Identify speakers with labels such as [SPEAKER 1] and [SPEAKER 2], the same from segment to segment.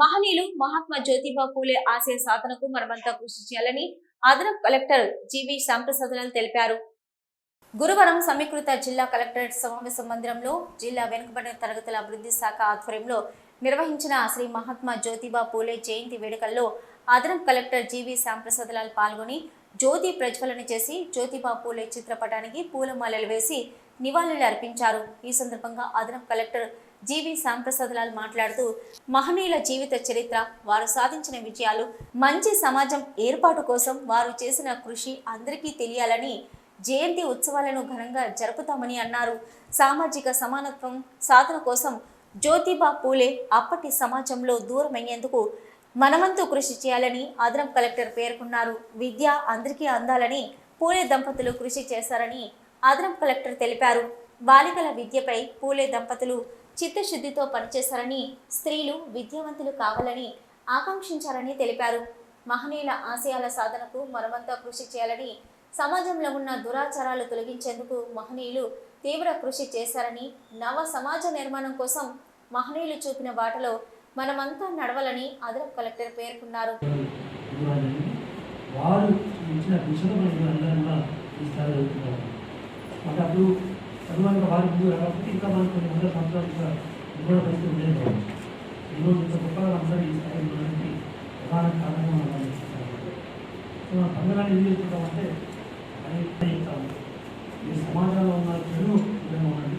[SPEAKER 1] మహనీయులు మహాత్మా జ్యోతిబా పూలే ఆశయ సాధనకు మనమంతా కృషి చేయాలని అదనపు కలెక్టర్ జీవి శ్యాంప్రసాదలాల్ తెలిపారు. గురువారం సమీకృత జిల్లా కలెక్టరేట్ సమావేశ మందిరంలో జిల్లా వెనుకబడిన తరగతుల అభివృద్ధి శాఖ ఆధ్వర్యంలో నిర్వహించిన శ్రీ మహాత్మా జ్యోతిబా పూలే జయంతి వేడుకల్లో అదనపు కలెక్టర్ జీవి శ్యాంప్రసాదలాల్ పాల్గొని జ్యోతి ప్రజ్వలన చేసి జ్యోతిబా పూలే చిత్రపటానికి పూలమాలలు వేసి నివాళులు అర్పించారు. ఈ సందర్భంగా అదనపు కలెక్టర్ జీవి శ్యాంప్రసాదలాల్ మాట్లాడుతూ మహనీయుల జీవిత చరిత్ర వారు సాధించిన విజయాలు మంచి సమాజం ఏర్పాటు కోసం వారు చేసిన కృషి అందరికీ తెలియాలని జయంతి ఉత్సవాలను ఘనంగా జరుపుతామని అన్నారు. సామాజిక సమానత్వం సాధన కోసం జ్యోతిబా పూలే అప్పటి సమాజంలో దూరమయ్యేందుకు మనమంతు కృషి చేయాలని అదనపు కలెక్టర్ పేర్కొన్నారు. విద్య అందరికీ అందాలని పూలే దంపతులు కృషి చేశారని అదనపు కలెక్టర్ తెలిపారు. బాలికల విద్యపై పూలే దంపతులు చిత్తశుద్ధితో పనిచేశారని స్త్రీలు విద్యావంతులు కావాలని ఆకాంక్షించారని తెలిపారు. మహనీయుల ఆశయాల సాధనకు మనమంతా కృషి చేయాలని సమాజంలో ఉన్న దురాచారాలు తొలగించేందుకు మహనీయులు తీవ్ర కృషి చేశారని నవ సమాజ నిర్మాణం కోసం మహనీయులు చూపిన బాటలో మనమంతా నడవాలని అదనపు కలెక్టర్ పేర్కొన్నారు.
[SPEAKER 2] వారు ఇచ్చిన దిశలో మనకి కూడా ఈ వారి ముందు రాకపోతే ఇంకా మనం కొన్ని వందల సంవత్సరాలు కూడా ఇవ్వడం పరిస్థితి ఉండేది. కావచ్చు ఈరోజు ఇంత గొప్పగా అందరూ ఈ స్థాయి ఉండడానికి ప్రధాన కారణంగా మనం ఆలోచిస్తున్నాం సో మన పండుగలు ఏం చేస్తున్నామంటే అది చెప్తాము ఈ సమాజంలో ఉన్న చెడు దూరంగా ఉండండి.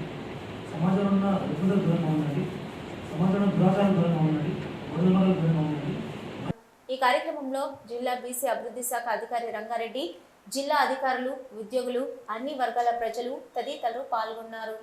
[SPEAKER 2] సమాజంలో ఉన్న రుగ్మతలు దూరంగా ఉండండి. సమాజంలో దురాచారం దూరంగా ఉండండి. గొడవలు దూరంగా ఉండండి.
[SPEAKER 1] ఈ కార్యక్రమంలో జిల్లా బీసీ అభివృద్ధి శాఖ అధికారి రంగారెడ్డి జిల్లా అధికారులు ఉద్యోగులు అన్ని వర్గాల ప్రజలు తదితరులు పాల్గొన్నారు.